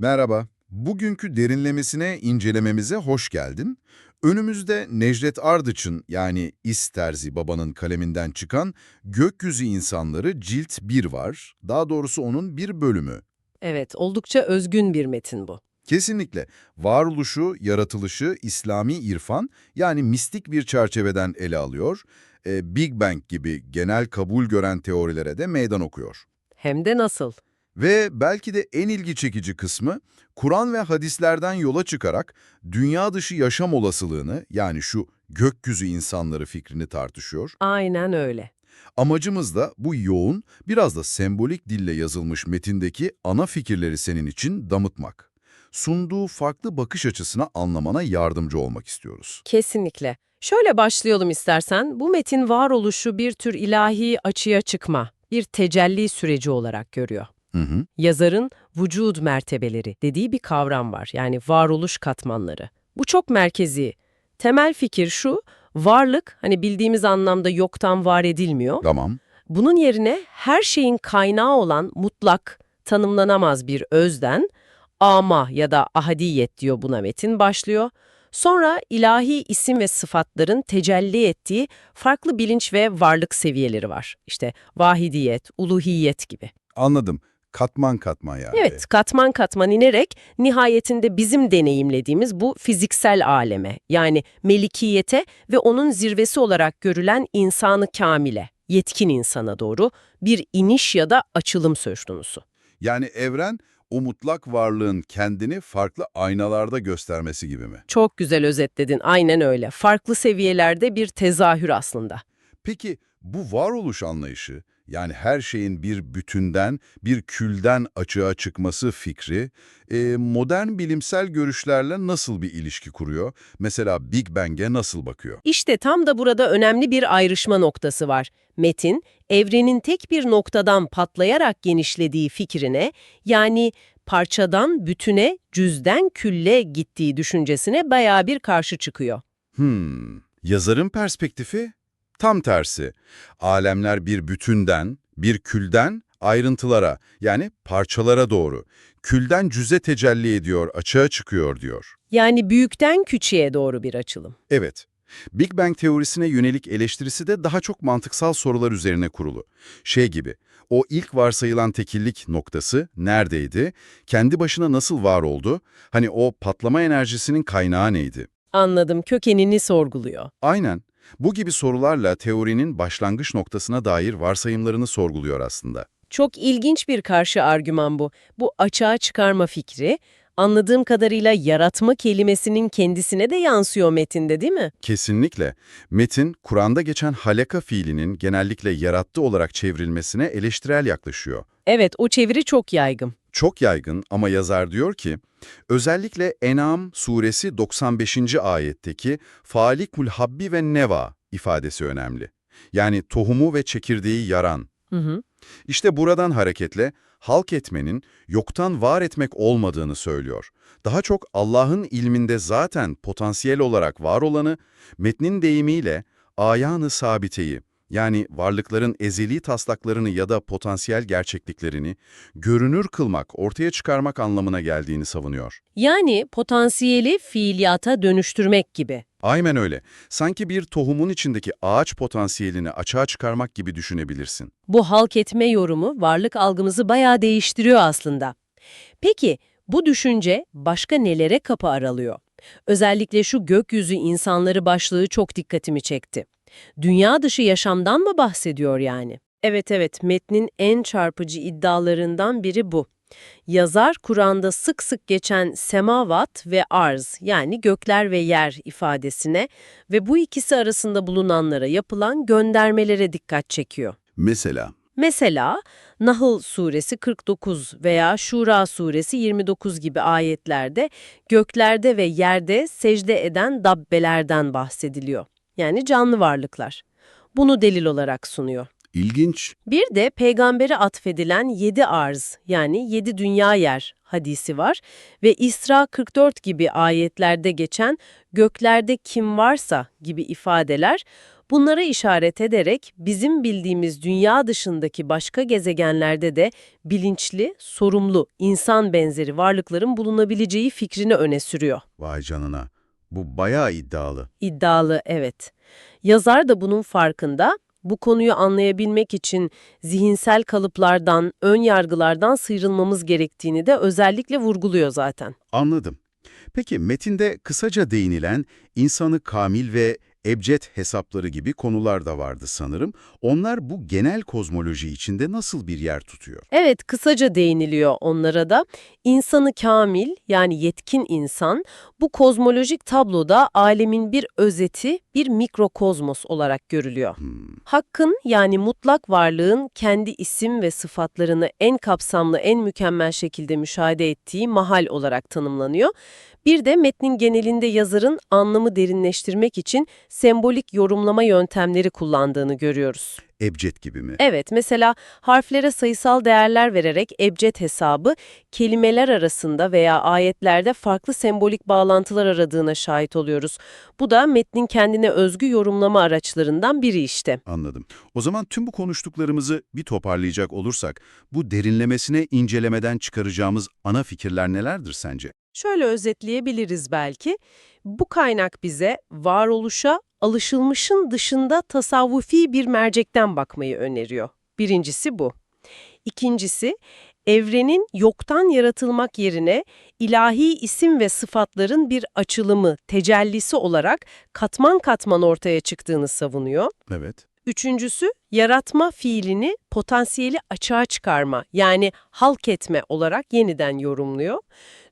Merhaba. Bugünkü derinlemesine incelememize hoş geldin. Önümüzde Necdet Ardıç'ın yani İsterzi babanın kaleminden çıkan Gökyüzü İnsanları Cilt 1 var. Daha doğrusu onun bir bölümü. Evet, oldukça özgün bir metin bu. Kesinlikle varoluşu, yaratılışı İslami irfan yani mistik bir çerçeveden ele alıyor. e, Big Bang gibi genel kabul gören teorilere de meydan okuyor. Hem de nasıl? Ve belki de en ilgi çekici kısmı, Kur'an ve hadislerden yola çıkarak dünya dışı yaşam olasılığını yani şu gökyüzü insanları fikrini tartışıyor. Aynen öyle. Amacımız da bu yoğun, biraz da sembolik dille yazılmış metindeki ana fikirleri senin için damıtmak. Sunduğu farklı bakış açısına anlamana yardımcı olmak istiyoruz. Kesinlikle. Şöyle başlayalım istersen. Bu metin varoluşu bir tür ilahi açıya çıkma, bir tecelli süreci olarak görüyor. Hı hı. Yazarın vücud mertebeleri dediği bir kavram var. Yani varoluş katmanları. Bu çok merkezi. Temel fikir şu, varlık hani bildiğimiz anlamda yoktan var edilmiyor. Tamam. Bunun yerine her şeyin kaynağı olan mutlak, tanımlanamaz bir özden, ama ya da ahadiyet diyor buna metin başlıyor. Sonra ilahi isim ve sıfatların tecelli ettiği farklı bilinç ve varlık seviyeleri var. İşte vahidiyet, uluhiyet gibi. Anladım. Katman katman yani. Evet, katman katman inerek nihayetinde bizim deneyimlediğimiz bu fiziksel aleme, yani melikiyete ve onun zirvesi olarak görülen insanı kamile, yetkin insana doğru bir iniş ya da açılım söz konusu. Yani evren o mutlak varlığın kendini farklı aynalarda göstermesi gibi mi? Çok güzel özetledin, aynen öyle. Farklı seviyelerde bir tezahür aslında. Peki bu varoluş anlayışı, yani her şeyin bir bütünden, bir külden açığa çıkması fikri, e, modern bilimsel görüşlerle nasıl bir ilişki kuruyor? Mesela Big Bang'e nasıl bakıyor? İşte tam da burada önemli bir ayrışma noktası var. Metin, evrenin tek bir noktadan patlayarak genişlediği fikrine, yani parçadan bütüne, cüzden külle gittiği düşüncesine bayağı bir karşı çıkıyor. Hmm, yazarın perspektifi tam tersi. Alemler bir bütünden, bir külden ayrıntılara yani parçalara doğru, külden cüze tecelli ediyor, açığa çıkıyor diyor. Yani büyükten küçüğe doğru bir açılım. Evet. Big Bang teorisine yönelik eleştirisi de daha çok mantıksal sorular üzerine kurulu. Şey gibi, o ilk varsayılan tekillik noktası neredeydi, kendi başına nasıl var oldu, hani o patlama enerjisinin kaynağı neydi? Anladım, kökenini sorguluyor. Aynen. Bu gibi sorularla teorinin başlangıç noktasına dair varsayımlarını sorguluyor aslında. Çok ilginç bir karşı argüman bu. Bu açığa çıkarma fikri, anladığım kadarıyla yaratma kelimesinin kendisine de yansıyor metinde değil mi? Kesinlikle. Metin, Kur'an'da geçen halaka fiilinin genellikle yarattı olarak çevrilmesine eleştirel yaklaşıyor. Evet, o çeviri çok yaygın. Çok yaygın ama yazar diyor ki, özellikle En'am suresi 95. ayetteki falikul habbi ve neva ifadesi önemli. Yani tohumu ve çekirdeği yaran. Hı hı. İşte buradan hareketle halk etmenin yoktan var etmek olmadığını söylüyor. Daha çok Allah'ın ilminde zaten potansiyel olarak var olanı, metnin deyimiyle ayağını sabiteyi, yani varlıkların ezeli taslaklarını ya da potansiyel gerçekliklerini görünür kılmak, ortaya çıkarmak anlamına geldiğini savunuyor. Yani potansiyeli fiiliyata dönüştürmek gibi. Aynen öyle. Sanki bir tohumun içindeki ağaç potansiyelini açığa çıkarmak gibi düşünebilirsin. Bu halk etme yorumu varlık algımızı bayağı değiştiriyor aslında. Peki bu düşünce başka nelere kapı aralıyor? Özellikle şu gökyüzü insanları başlığı çok dikkatimi çekti. Dünya dışı yaşamdan mı bahsediyor yani? Evet evet metnin en çarpıcı iddialarından biri bu. Yazar Kur'an'da sık sık geçen semavat ve arz yani gökler ve yer ifadesine ve bu ikisi arasında bulunanlara yapılan göndermelere dikkat çekiyor. Mesela Mesela Nahl suresi 49 veya Şura suresi 29 gibi ayetlerde göklerde ve yerde secde eden dabbelerden bahsediliyor. Yani canlı varlıklar. Bunu delil olarak sunuyor. İlginç. Bir de peygambere atfedilen yedi arz yani yedi dünya yer hadisi var ve İsra 44 gibi ayetlerde geçen göklerde kim varsa gibi ifadeler Bunlara işaret ederek bizim bildiğimiz dünya dışındaki başka gezegenlerde de bilinçli, sorumlu, insan benzeri varlıkların bulunabileceği fikrini öne sürüyor. Vay canına. Bu bayağı iddialı. İddialı, evet. Yazar da bunun farkında. Bu konuyu anlayabilmek için zihinsel kalıplardan, ön yargılardan sıyrılmamız gerektiğini de özellikle vurguluyor zaten. Anladım. Peki metinde kısaca değinilen insanı kamil ve ebced hesapları gibi konular da vardı sanırım. Onlar bu genel kozmoloji içinde nasıl bir yer tutuyor? Evet, kısaca değiniliyor onlara da. İnsanı kamil, yani yetkin insan, bu kozmolojik tabloda alemin bir özeti, bir mikrokozmos olarak görülüyor. Hmm, Hakkın, yani mutlak varlığın kendi isim ve sıfatlarını en kapsamlı, en mükemmel şekilde müşahede ettiği mahal olarak tanımlanıyor. Bir de metnin genelinde yazarın anlamı derinleştirmek için sembolik yorumlama yöntemleri kullandığını görüyoruz. Ebced gibi mi? Evet, mesela harflere sayısal değerler vererek ebced hesabı, kelimeler arasında veya ayetlerde farklı sembolik bağlantılar aradığına şahit oluyoruz. Bu da metnin kendine özgü yorumlama araçlarından biri işte. Anladım. O zaman tüm bu konuştuklarımızı bir toparlayacak olursak, bu derinlemesine incelemeden çıkaracağımız ana fikirler nelerdir sence? Şöyle özetleyebiliriz belki. Bu kaynak bize varoluşa alışılmışın dışında tasavvufi bir mercekten bakmayı öneriyor. Birincisi bu. İkincisi, evrenin yoktan yaratılmak yerine ilahi isim ve sıfatların bir açılımı, tecellisi olarak katman katman ortaya çıktığını savunuyor. Evet. Üçüncüsü, yaratma fiilini potansiyeli açığa çıkarma, yani halk etme olarak yeniden yorumluyor.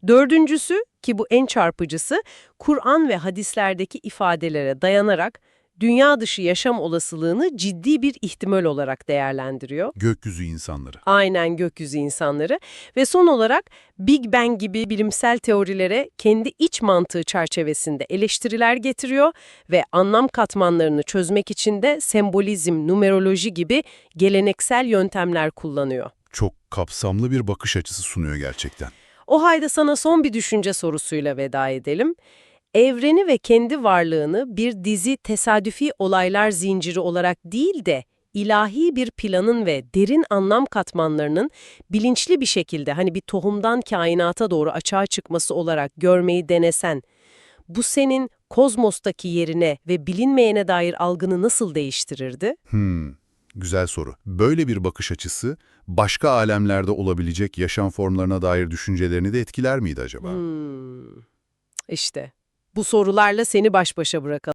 Dördüncüsü, ki bu en çarpıcısı, Kur'an ve hadislerdeki ifadelere dayanarak dünya dışı yaşam olasılığını ciddi bir ihtimal olarak değerlendiriyor. Gökyüzü insanları. Aynen gökyüzü insanları ve son olarak Big Bang gibi bilimsel teorilere kendi iç mantığı çerçevesinde eleştiriler getiriyor ve anlam katmanlarını çözmek için de sembolizm, numeroloji gibi geleneksel yöntemler kullanıyor. Çok kapsamlı bir bakış açısı sunuyor gerçekten. O halde sana son bir düşünce sorusuyla veda edelim. Evreni ve kendi varlığını bir dizi tesadüfi olaylar zinciri olarak değil de ilahi bir planın ve derin anlam katmanlarının bilinçli bir şekilde hani bir tohumdan kainata doğru açığa çıkması olarak görmeyi denesen, bu senin kozmostaki yerine ve bilinmeyene dair algını nasıl değiştirirdi? Hmm, güzel soru. Böyle bir bakış açısı başka alemlerde olabilecek yaşam formlarına dair düşüncelerini de etkiler miydi acaba? Hmm. İşte bu sorularla seni baş başa bırakalım.